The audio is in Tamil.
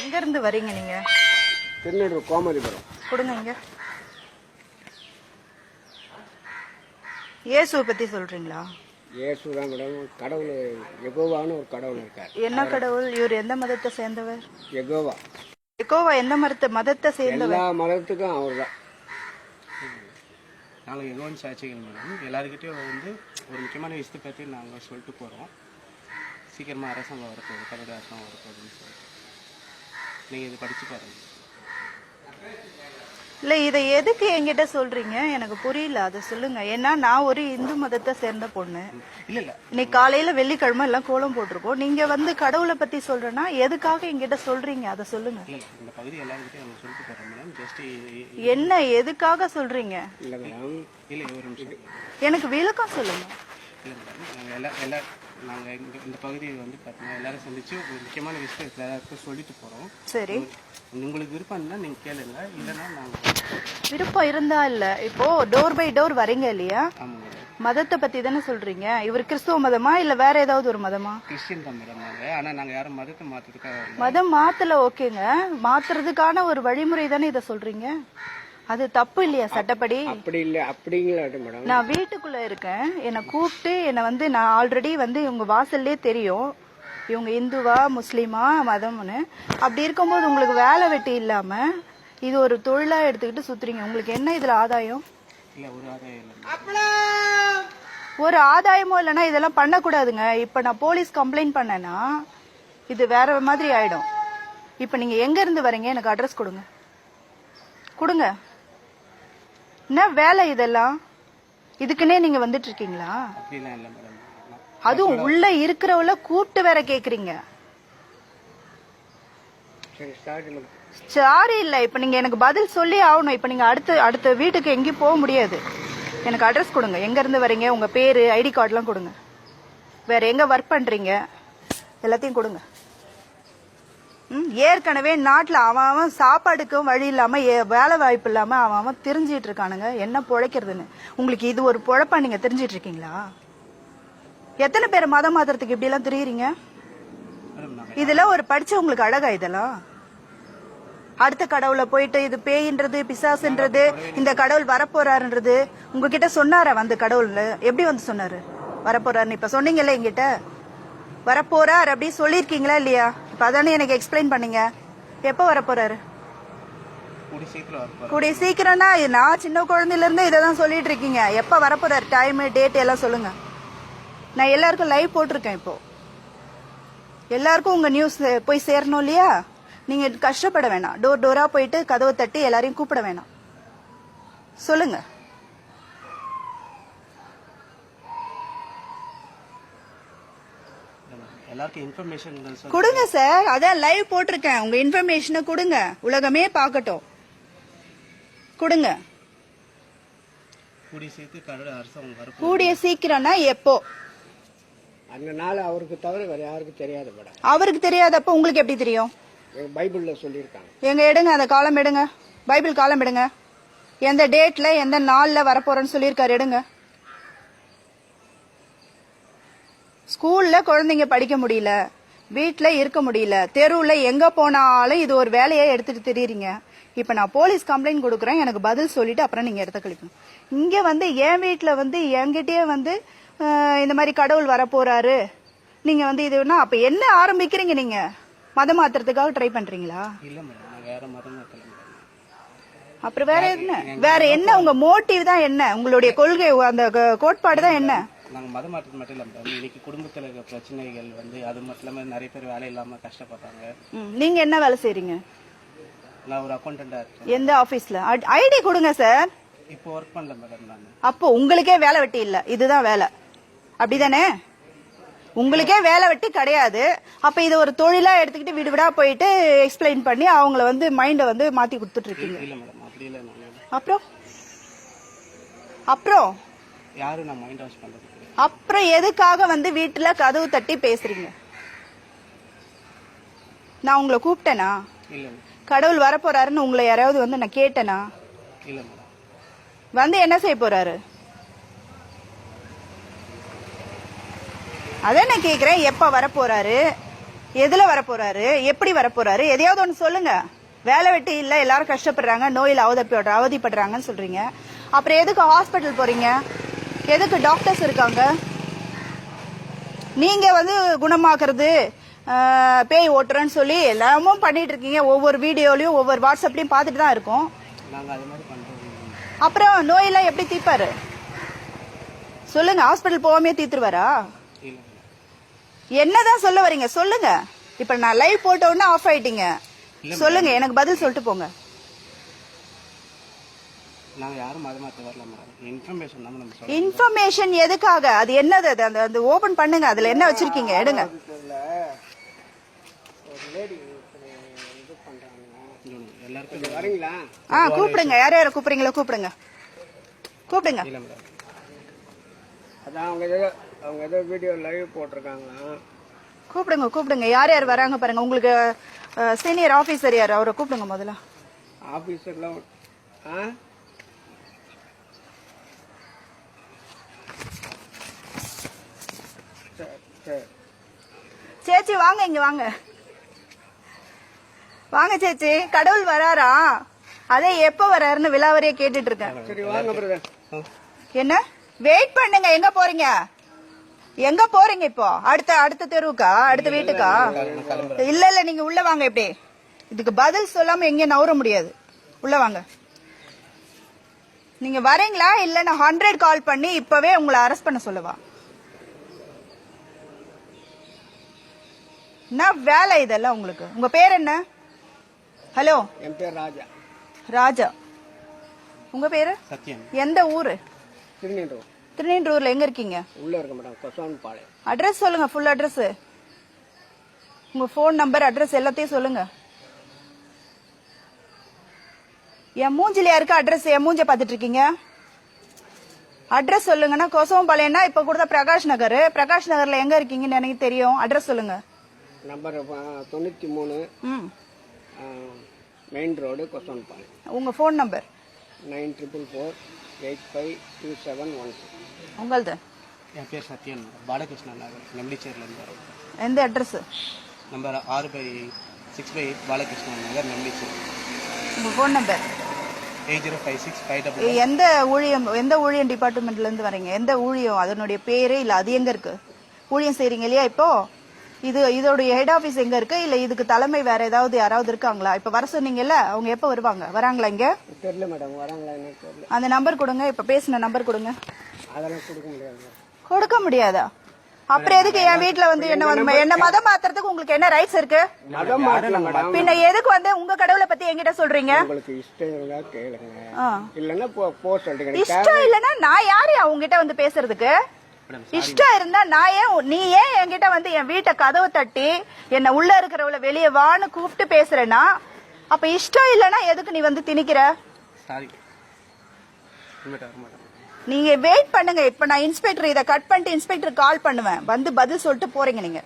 எங்க இருந்து வரீங்க நீங்க? திருநெல்வேலி கோமதிபுரம் கொடுங்க இங்க. இயேசுவை பத்தி சொல்றீங்களா? இயேசு தான் மேடம் கடவுள் எகோவான்னு ஒரு கடவுள் இருக்கார். என்ன கடவுள்? இவர் எந்த மதத்தை சேர்ந்தவர்? எகோவா எக்கோவா எந்த மதத்தை மதத்தை சேர்ந்தவர்? எல்லா மதத்துக்கும் அவர் தான் நாங்கள் எகோன் சாட்சிகள் மேடம். எல்லாருக்கிட்டையும் வந்து ஒரு முக்கியமான விஷயத்தை பற்றி நாங்கள் சொல்லிட்டு போகிறோம் சீக்கிரமாக அரசாங்கம் வரப்போகுது கரடு அரசாங்கம் வரப்போகுதுன்னு சொல்லிட்டு. நீங்கள் இது படித்து பாருங்கள் இல்ல இதை எதுக்கு என்கிட்ட சொல்றீங்க? எனக்கு புரியல. அதை சொல்லுங்க. ஏன்னா நான் ஒரு இந்து மதத்தை சேர்ந்த பொண்ணு. இல்லை இல்லை. இன்னைக்கு காலையில வெள்ளிக்கிழமை எல்லாம் கோலம் போட்டிருக்கோம். நீங்க வந்து கடவுளை பத்தி சொல்றேன்னா எதுக்காக என்கிட்ட சொல்றீங்க? அதை சொல்லுங்க. இல்லை இந்த பகுதி எல்லாருக்கிட்டையும் நாங்கள் சொல்லிட்டு போகிறோம் மேடம். ஜஸ்ட் என்ன எதுக்காக சொல்றீங்க? இல்லை மேடம். இல்லை ஒரு நிமிஷம். எனக்கு விளக்கம் சொல்லுங்க. நாங்கள் எல்லா எல்லா நாங்கள் இங்கே இந்த பகுதியை வந்து பார்த்தீங்கன்னா எல்லாரும் சந்திச்சு ஒரு முக்கியமான விஷயத்தை எல்லாருக்கும் சொல்லிட்டு போகிறோம் சரி. உங்களுக்கு விருப்பம் இருந்தால் நீங்கள் கேளுங்க. இல்லைன்னா நாங்கள் விருப்பம் இருந்தா இல்ல. இப்போ டோர் பை டோர் வரீங்க இல்லையா? மதத்தை பத்தி தானே சொல்றீங்க. இவர் கிறிஸ்துவ மதமா இல்ல வேற ஏதாவது ஒரு மதமா? கிறிஸ்டின் தான் மேடம் நாங்கள் ஆனால் நாங்கள் யாரும் மதத்தை மாற்றுறதுக்காக. மதம் மாத்தல ஓகேங்க. மாத்துறதுக்கான ஒரு வழிமுறை தானே இதை சொல்றீங்க? அது தப்பு இல்லையா சட்டப்படி? அப்படி இல்லை அப்படிங்களாட்டு மேடம். நான் வீட்டுக்குள்ள இருக்கேன். என்னை கூப்பிட்டு என்னை வந்து நான் ஆல்ரெடி வந்து இவங்க வாசல்லே தெரியும். இவங்க இந்துவா முஸ்லீமா மதம்னு. அப்படி இருக்கும்போது உங்களுக்கு வேலை வெட்டி இல்லாம இது ஒரு தொழிலா எடுத்துக்கிட்டு சுத்துறீங்க. உங்களுக்கு என்ன இதுல ஆதாயம்? இல்லை ஒரு ஆதாயம் இல்லை ஒரு ஆதாயமும் இல்லைன்னா இதெல்லாம் பண்ணக்கூடாதுங்க. இப்ப நான் போலீஸ் கம்ப்ளைண்ட் பண்ணேன்னா இது வேற மாதிரி ஆயிடும். இப்ப நீங்க எங்க இருந்து வரீங்க? எனக்கு அட்ரஸ் கொடுங்க. கொடுங்க. என்ன வேலை இதெல்லாம்? இதுக்குன்னே நீங்க வந்துட்டு இருக்கீங்களா அப்படிலாம் இல்லை மேடம் அதுவும் உள்ள இருக்கிறவள கூப்பிட்டு வேற கேக்குறீங்க. சரி ஸ்டார்ட் சாரி இல்ல இப்ப நீங்க எனக்கு பதில் சொல்லி ஆகணும். இப்ப நீங்க அடுத்த அடுத்த வீட்டுக்கு எங்கேயும் போக முடியாது. எனக்கு அட்ரஸ் கொடுங்க. எங்க இருந்து வரீங்க? உங்க பேரு ஐடி கார்டுலாம் கொடுங்க. வேற எங்க ஒர்க் பண்றீங்க? எல்லாத்தையும் கொடுங்க. ஏற்கனவே நாட்டுல அவன் அவன் சாப்பாடுக்கும் வழி இல்லாம ஏ- வேலை வாய்ப்பு இல்லாம அவன் அவன் தெரிஞ்சிட்டு இருக்கானுங்க. என்ன பொழைக்கிறதுன்னு? உங்களுக்கு இது ஒரு பொழப்பா நீங்க தெரிஞ்சிட்டு இருக்கீங்களா? எத்தனை பேர் மதம் மாத்திரத்துக்கு இப்படி எல்லாம் தெரியுறீங்க? இதெல்லாம் ஒரு படிச்சவங்களுக்கு அழகா இதெல்லாம். அடுத்த கடவுளை போயிட்டு இது பேயின்றது பிசாசுன்றது இந்த கடவுள் வரப்போறாருன்றது. உங்ககிட்ட சொன்னாரா வந்து கடவுள் எப்படி வந்து சொன்னாரு? வரப்போறாருன்னு இப்ப சொன்னீங்கல்ல எங்கிட்ட வரப்போறார் அப்படி சொல்லியிருக்கீங்களா இல்லையா? அதானே எனக்கு எக்ஸ்பிளைன் பண்ணீங்க? எப்போ சீக்கிரம் வரப்போகிறோம் கூடிய சீக்கிரம்னா நான் சின்ன குழந்தையில இருந்து இதை தான் சொல்லிட்டு இருக்கீங்க எப்ப வரப்போறாரு? டைம் டேட் எல்லாம் சொல்லுங்க. நான் எல்லாருக்கும் லைவ் போட்டிருக்கேன் இப்போ. எல்லாருக்கும் உங்க நியூஸ் போய் சேரணும் இல்லையா? நீங்க கஷ்டப்பட வேணாம். டோர் டோரா போயிட்டு கதவை தட்டி எல்லாரையும் கூப்பிட வேணாம். சொல்லுங்க. எல்லாருக்கும் இன்ஃபர்மேஷன் கொடுங்க சார் அதான் லைவ் போட்டிருக்கேன். உங்க இன்ஃபர்மேஷனை கொடுங்க. உலகமே பார்க்கட்டும். கொடுங்க. கூடிய சீக்கிரம்னா எப்போ? அந்த நாள் அவருக்கு தவிர வேற யாருக்கும் தெரியாது மேடம். அவருக்கு தெரியாதப்ப உங்களுக்கு எப்படி தெரியும்? எங்க பைபிள்ல சொல்லியிருக்காங்க. எங்க எடுங்க அந்த காலம் எடுங்க. பைபிள் காலம் எடுங்க. எந்த டேட்ல எந்த நாள்ல வரப்போறேன்னு சொல்லியிருக்காரு எடுங்க. ஸ்கூல்ல குழந்தைங்க படிக்க முடியல. வீட்ல இருக்க முடியல. தெருவுல எங்க போனாலும் இது ஒரு வேலையை எடுத்துட்டு திரியுறீங்க. இப்ப நான் போலீஸ் கம்ப்ளைண்ட் கொடுக்குறேன். எனக்கு பதில் சொல்லிட்டு அப்புறம் நீங்க இடத்த கழிக்கணும். இங்க வந்து என் வீட்ல வந்து என்கிட்டயே வந்து இந்த மாதிரி கடவுள் வரப்போறாரு நீங்க வந்து இதுனா அப்ப என்ன ஆரம்பிக்கிறீங்க நீங்க? மதம் மாத்துறதுக்காக ட்ரை பண்றீங்களா? நாங்கள் அப்புறம் வேற என்ன? வேற என்ன? உங்க மோட்டிவ் தான் என்ன? உங்களுடைய கொள்கை அந்த கோட்பாடு தான் என்ன? நாங்கள் மதம் மாற்றது மட்டும் இல்லை மேடம். இன்னைக்கு குடும்பத்தில் இருக்க பிரச்சனைகள் வந்து அது மட்டும் இல்லாமல் நிறைய பேர் வேலை இல்லாமல் கஷ்டப்படுறாங்க. ம், நீங்க என்ன வேலை செய்றீங்க? நான் ஒரு அக்கௌண்டண்ட்டாக இருக்கேன். எந்த ஆபீஸ்ல ஐடி கொடுங்க சார் இப்போ ஒர்க் பண்ணல மேடம் நான். அப்போ உங்களுக்கே வேலை வெட்டி இல்ல. இதுதான் வேலை. அப்படிதானே? உங்களுக்கே வேலை வெட்டி கிடையாது. அப்ப இது ஒரு தொழிலா எடுத்துக்கிட்டு வீடு வீடா போயிட்டு எக்ஸ்பிளைன் பண்ணி அவங்கள வந்து மைண்ட வந்து மாத்தி கொடுத்துட்டு இருக்கீங்க. இல்லை மேடம். அப்படி இல்லை அப்புறம்? அப்புறம்? யாரும் நான் மைண்ட் வாஷ் பண்ணுறது அப்புறம் எதுக்காக வந்து வீட்டுல கதவு தட்டி பேசுறீங்க? நான் உங்களை கூப்பிட்டேனா? கடவுள் வரப்போறாருன்னு உங்களை யாராவது வந்து நான் கேட்டேனா? வந்து என்ன செய்ய போறாரு? அதான் நான் கேக்குறேன் எப்ப வரப்போறாரு? எதுல வர போறாரு எப்படி வர போறாரு எதையாவது ஒன்று சொல்லுங்க. வேலை வெட்டி இல்ல எல்லாரும் கஷ்டப்படுறாங்க நோயில் அவதிப்படுற அவதிப்படுறாங்கன்னு சொல்றீங்க. அப்புறம் எதுக்கு ஹாஸ்பிட்டல் போறீங்க? எதுக்கு டாக்டர்ஸ் இருக்காங்க? நீங்க வந்து குணமாக்குறது பேய் ஓட்டுறேன்னு சொல்லி எல்லாமும் பண்ணிட்டு இருக்கீங்க. ஒவ்வொரு வீடியோலயும் ஒவ்வொரு வாட்ஸ்அப்லயும் பார்த்துட்டு தான் இருக்கோம். நாங்கள் அப்புறம் நோயெல்லாம் எப்படி தீர்ப்பாரு சொல்லுங்க ஹாஸ்பிட்டல் போகாமே தீர்த்துருவாரா இல்லை என்னதான் சொல்ல வரீங்க? சொல்லுங்க. இப்ப நான் லைவ் போட்ட உடனே ஆஃப் ஆயிட்டீங்க. சொல்லுங்க எனக்கு பதில் சொல்லிட்டு போங்க. நாங்கள் யாரும் மத மாற்ற வரல மேடம். இன்ஃபர்மேஷன் தான் நம்ம இன்ஃபர்மேஷன் எதுக்காக? அது என்னது? அது அந்த அந்த ஓபன் பண்ணுங்க. அதுல என்ன வச்சிருக்கீங்க? எடுங்க. ஒரு லேடி இது பண்ணுறாங்க எல்லாருக்கும் வரீங்களா? ஆ கூப்பிடுங்க. யார் யாரை கூப்பிடுறீங்களோ கூப்பிடுங்க. கூப்பிடுங்க. இல்லை மேடம். அதான் அவங்க ஏதோ அவங்க ஏதோ வீடியோ லைவ் போட்டிருக்காங்களா? கூப்பிடுங்க கூப்பிடுங்க. யார் யார் வராங்க பாருங்க. உங்களுக்கு சீனியர் ஆபீசர் யார்? அவரை கூப்பிடுங்க முதல்ல. ஆஃபீஸர்லாம் ஆ சரி சரி சேச்சி வாங்க இங்க வாங்க. வாங்க சேச்சி. கடவுள் வராரா? அதே எப்ப வராருன்னு விலாவரியா கேட்டுட்டு இருக்கேன் என்ன? வெயிட் பண்ணுங்க எங்க போறீங்க? எங்க போறீங்க இப்போ? அடுத்த அடுத்த தெருவுக்கா? அடுத்த வீட்டுக்கா? இல்ல இல்ல நீங்க உள்ள வாங்க இப்படி இதுக்கு பதில் சொல்லாம எங்கேயும் நவர முடியாது. உள்ள வாங்க. நீங்க வரீங்களா? இல்ல நான் ஹண்ட்ரட் கால் பண்ணி இப்பவே உங்களை அரெஸ்ட் பண்ண சொல்லவா? என்ன வேலை இதெல்லாம் உங்களுக்கு? உங்க பேர் என்ன? ஹலோ என் பேர் ராஜா. ராஜா. உங்க பேரு? சத்யம் எந்த ஊரு? திருநீண்டூர் திருநீன்றூர்ல எங்க இருக்கீங்க? உள்ளே இருக்க மேடம் அட்ரஸ் சொல்லுங்க ஃபுல் அட்ரஸ் உங்க ஃபோன் நம்பர் அட்ரஸ் எல்லாத்தையும் சொல்லுங்க. என் மூஞ்சில யாருக்கு அட்ரஸ் என் மூஞ்ச பாத்துட்டு இருக்கீங்க? அட்ரஸ் சொல்லுங்கன்னா கொசவம்பாளையம்னா இப்ப கொடுத்த பிரகாஷ் நகர். பிரகாஷ் நகர்ல எங்க இருக்கீங்கன்னு எனக்கு தெரியும். அட்ரஸ் சொல்லுங்க. நம்பர் தொண்ணூற்றி மூணு ம். Main road Kosavan Palayam. உங்க phone number nine triple four eight five two seven one உங்களது? என் பேர் சத்யன். பாலகிருஷ்ணன் நகர் நெம்பிச்சேரிலேருந்து வரோம். எந்த அட்ரஸ் நம்பர் ஆறு by six by eight Balakrishnan Nagar Nembicheri. உங்க phone number eight zero five six five double எந்த ஊழியம் எந்த ஊழியம் டிபார்ட்மெண்ட்ல இருந்து வரீங்க? எந்த ஊழியம்? அதனுடைய பேரு இல்ல அது எங்க இருக்கு? ஊழியம் செய்றீங்க இல்லையா இப்போ? இது இதோடைய ஹெட் ஆபீஸ் எங்க இருக்கு? இல்ல இதுக்கு தலைமை வேற ஏதாவது யாராவது இருக்காங்களா? இப்ப வர சொன்னீங்கல்ல அவங்க எப்ப வருவாங்க? வராங்களா இங்க? தெரியல மேடம் வராங்களா தெரியல. அந்த நம்பர் கொடுங்க இப்ப பேசின நம்பர் கொடுங்க. அதெல்லாம் கொடுக்க முடியாது. கொடுக்க முடியாதா? அப்புறம் எதுக்கு என் வீட்ல வந்து என்ன வந்து என்ன மதம் மாத்துறதுக்கு உங்களுக்கு என்ன ரைட்ஸ் இருக்கு? பின்ன எதுக்கு வந்து உங்க கடவுளை பத்தி என்கிட்ட சொல்றீங்க? இஷ்டம் இல்லைன்னா நான் யாரு உங்ககிட்ட வந்து பேசுறதுக்கு? இஷ்டம் இருந்தா நான் ஏன் நீ ஏன் என்கிட்ட வந்து என் வீட்டை கதவு தட்டி என்ன உள்ள இருக்கிறவள வெளியே வான்னு கூப்பிட்டு பேசுறேன்னா அப்ப இஷ்டம் இல்லைன்னா எதுக்கு நீ வந்து திணிக்கிற? நீங்க வெயிட் பண்ணுங்க. இப்ப நான் இன்ஸ்பெக்டர் இதை கட் பண்ணிட்டு இன்ஸ்பெக்டர் கால் பண்ணுவேன். வந்து பதில் சொல்லிட்டு போறீங்க நீங்க.